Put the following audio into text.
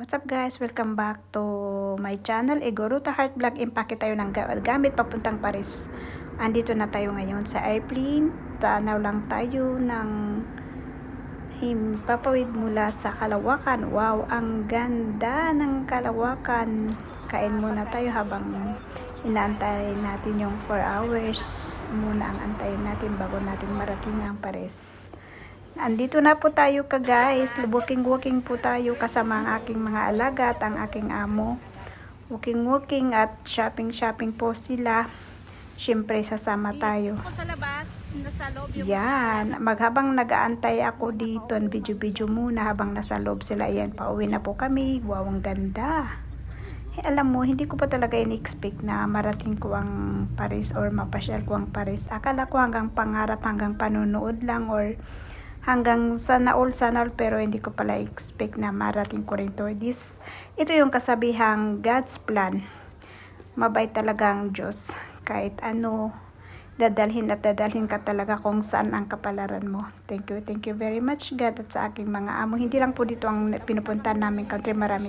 What's up guys? Welcome back to my channel, Egoruta Heart Vlog. Impake tayo ng ga- gamit papuntang Paris. Andito na tayo ngayon sa airplane. Tanaw lang tayo ng himpapawid mula sa Kalawakan. Wow, ang ganda ng Kalawakan. Kain muna tayo habang inaantay natin yung 4 hours. Muna ang antayin natin bago natin marating ang Paris. Andito na po tayo ka guys. Walking-walking po tayo kasama ang aking mga alaga at ang aking amo. Walking-walking at shopping-shopping po sila. Siyempre sasama tayo. Sa labas, nasa loob yung Yan. Maghabang nagaantay ako dito, video-video muna habang nasa loob sila. Ayan, pauwi na po kami. Wow, ang ganda. Eh, alam mo, hindi ko pa talaga in-expect na marating ko ang Paris or mapasyal ko ang Paris. Akala ko hanggang pangarap, hanggang panunood lang or hanggang sana all, sana all, pero hindi ko pala expect na marating ko rin to. This, ito yung kasabihang God's plan. Mabait talaga ang Diyos. Kahit ano, dadalhin at dadalhin ka talaga kung saan ang kapalaran mo. Thank you, thank you very much God at sa aking mga amo. Hindi lang po dito ang pinupuntahan namin country, marami